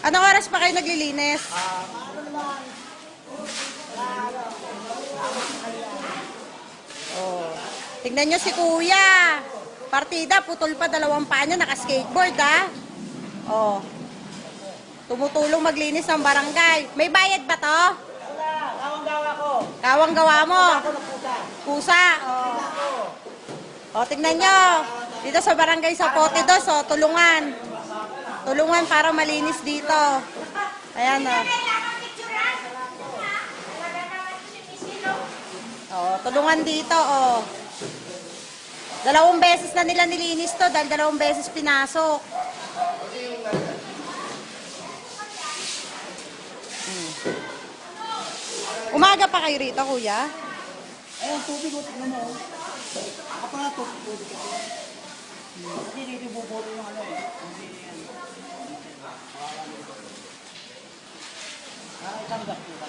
Anong oras pa kayo naglilinis? Oh. Tingnan nyo si kuya. Partida, putol pa dalawang paa niya, naka-skateboard ha. Oh. Tumutulong maglinis ng barangay. May bayad ba to? Wala, kawang gawa ko. Kawang gawa mo. Pusa. Oh. oh, tingnan nyo. Dito sa barangay sa Potidos, oh, tulungan. Tulungan para malinis dito. Ayan, oh. Oh, tulungan dito, oh. Dalawang beses na nila nilinis to dahil dalawang beses pinasok. Hmm. Umaga pa kayo rito, kuya? Ayun, tubig ko, tignan mo. Ako pa na tubig ko. Hindi, hindi bubuto yung ano eh. Hindi yan. Ah, itanggap ko.